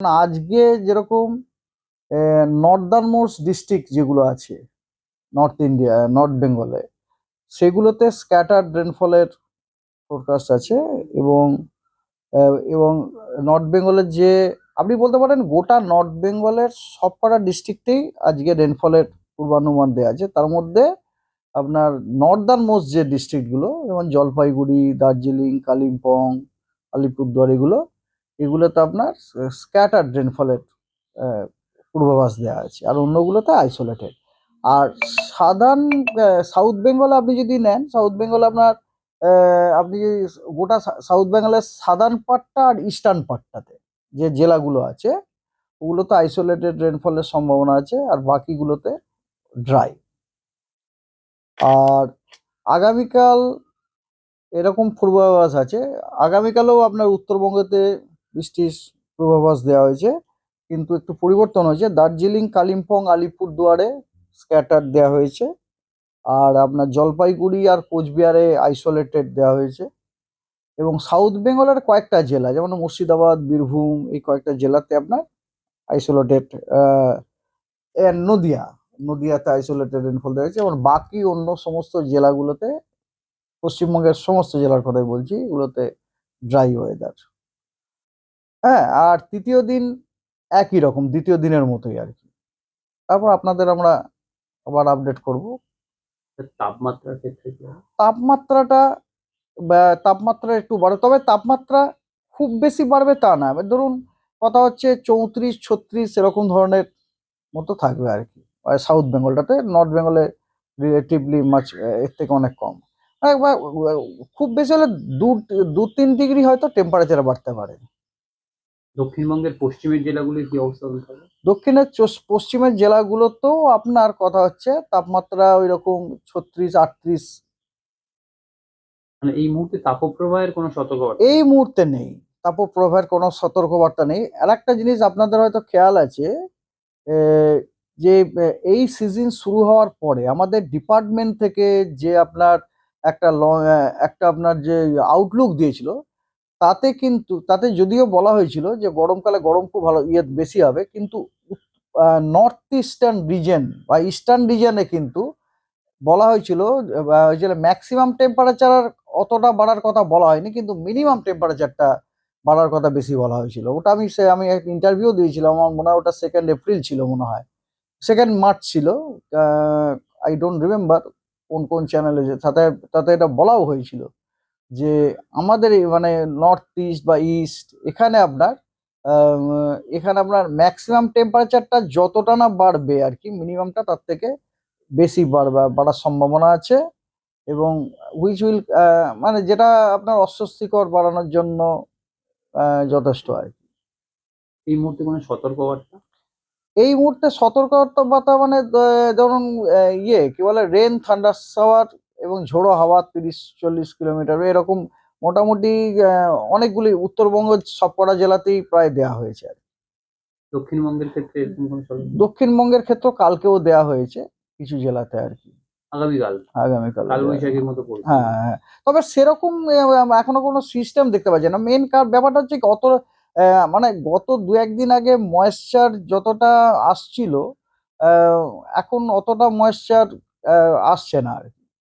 আজকে যেরকম Northern most district যেগুলো আছে নর্থ ইন্ডিয়া নর্থ বেঙ্গলে সেগুলোতে স্ক্যাটার রেনফলের ফোরকাস্ট আছে এবং এবং নর্থ বেঙ্গলের যে, আপনি বলতে পারেন গোটা নর্থ বেঙ্গলের সবকটা ডিস্ট্রিক্টেই আজকে রেনফলের পূর্বানুমান দেওয়া আছে। তার মধ্যে আপনার নর্দার্ন মোস্ট যে ডিস্ট্রিক্টগুলো যেমন জলপাইগুড়ি, দার্জিলিং, কালিম্পং, আলিপুরদুয়ার, এগুলো এগুলোতে আপনার স্ক্যাটার ড্রেনফলের পূর্বাভাস দেওয়া আছে আর অন্যগুলোতে আইসোলেটেড আর সাধারণ সাউথ বেঙ্গল আপনি যদি নেন সাউথ বেঙ্গলে আপনার আপনি যদি গোটা সাউথ বেঙ্গলের সাদার্ন পার্টটা আর ইস্টার্ন পার্টটাতে যে জেলাগুলো আছে ওগুলোতে আইসোলেটেড রেনফলের সম্ভাবনা আছে, আর বাকিগুলোতে ড্রাই আর আগামীকাল এরকম পূর্বাভাস আছে। আগামীকালেও আপনার উত্তরবঙ্গতে বৃষ্টির পূর্বাভাস দেওয়া হয়েছে, কিন্তু একটু পরিবর্তন হয়েছে। দার্জিলিং, কালিম্পং, আলিপুরদুয়ারে স্ক্যাটার দেওয়া হয়েছে। আর আপনার জলপাইগুড়ি আর কোচবিহারে আইসোলেটেড দেওয়া হয়েছে। এবং সাউথ বেঙ্গলের কয়েকটা জেলা, যেমন মুর্শিদাবাদ, বীরভূম, এই কয়েকটা জেলাতে আপনার আইসোলেটেড নদিয়া, নদিয়াতে আইসোলেটেড রেনফল দেওয়া হয়েছে। এবং বাকি অন্য সমস্ত জেলাগুলোতে, পশ্চিমবঙ্গের সমস্ত জেলার কথাই বলছি, এগুলোতে ড্রাই ওয়েদার হ্যাঁ আর তৃতীয় দিন একই রকম দ্বিতীয় দিনের মতোই আর কি। তারপর আপনাদের আমরা আবার আপডেট করব। তাপমাত্রার ক্ষেত্রে তাপমাত্রাটা তাপমাত্রা একটু বাড়বে তবে তাপমাত্রা খুব বেশি বাড়বে তা না। এবার ধরুন কথা হচ্ছে চৌত্রিশ ছত্রিশ এরকম ধরনের মতো থাকবে আর কি। সাউথ বেঙ্গলটাতে নর্থ বেঙ্গলে রিলেটিভলি মাছ এর থেকে অনেক কম। একবার খুব বেশি হলে দু দু তিন ডিগ্রি হয়তো টেম্পারেচার বাড়তে পারে। দক্ষিণবঙ্গের পশ্চিমের জেলাগুলির কি অবস্থা দক্ষিণের পশ্চিমের জেলাগুলোতেও আপনার কথা হচ্ছে তাপমাত্রা ওই রকম ছত্রিশ আটত্রিশ। মানে এই মুহূর্তে তাপপ্রবাহের কোনো সতর্কবার্তা এই মুহূর্তে নেই তাপপ্রবাহের কোনো সতর্কবার্তা নেই। আর একটা জিনিস আপনাদের হয়তো খেয়াল আছে যে এই সিজন শুরু হওয়ার পরে আমাদের ডিপার্টমেন্ট থেকে যে আপনার একটা একটা আপনার যে আউটলুক দিয়েছিল তাতে কিন্তু, তাতে যদিও বলা হয়েছিল যে গরমকালে গরম খুব ভালো ইয়ে বেশি হবে, কিন্তু নর্থ ইস্টার্ন রিজন বা ইস্টার্ন রিজনে কিন্তু বলা হয়েছিল ম্যাক্সিমাম টেম্পারেচার অতটা বাড়ার কথা বলা হয়নি, কিন্তু মিনিমাম টেম্পারেচারটা বাড়ার কথা বেশি বলা হয়েছিল। ওটা আমি সে, আমি এক ইন্টারভিউ দিয়েছিলাম, আমার মনে হয় ওটা সেকেন্ড এপ্রিল ছিল মনে হয়। সেকেন্ড মার্চ ছিল আই ডোন্ট রিমেম্বার কোন কোন চ্যানেলে তাতে তাতে এটা বলাও হয়েছিল। যে আমাদের মানে নর্থ ইস্ট বা ইস্ট এখানে আপনার এখানে আপনার ম্যাক্সিমাম টেম্পারেচারটা যতটা না বাড়বে আর কি মিনিমামটা তার থেকে বেশি বাড়বে বাড়ার সম্ভাবনা আছে এবং হুইচ উইল মানে যেটা আপনার অস্বস্তিকর বাড়ানোর জন্য যথেষ্ট আর কি। এই মুহূর্তে কোনো সতর্কবার্তা? এই মুহূর্তে সতর্কতা মানে ধরুন ইয়ে কি বলে রেন থান্ডার শাওয়ার এবং ঝোড়ো হাওয়া তিরিশ চল্লিশ কিলোমিটার এরকম মোটামুটি অনেকগুলি উত্তরবঙ্গ সবকটা জেলাতেই প্রায় দেয়া হয়েছে আর। দক্ষিণবঙ্গের ক্ষেত্রে দক্ষিণবঙ্গের ক্ষেত্রেও কালকেও দেয়া হয়েছে কিছু জেলাতে আর কি। আগামীকাল? আগামীকাল কাল মতো হ্যাঁ হ্যাঁ। তবে সেরকম এখনও কোনো সিস্টেম দেখতে পাচ্ছি না। মেন কার ব্যাপারটা হচ্ছে অত মানে গত দু একদিন আগে ময়েশ্চার যতটা আসছিল এখন অতটা ময়েশ্চার আসছে না আর কি।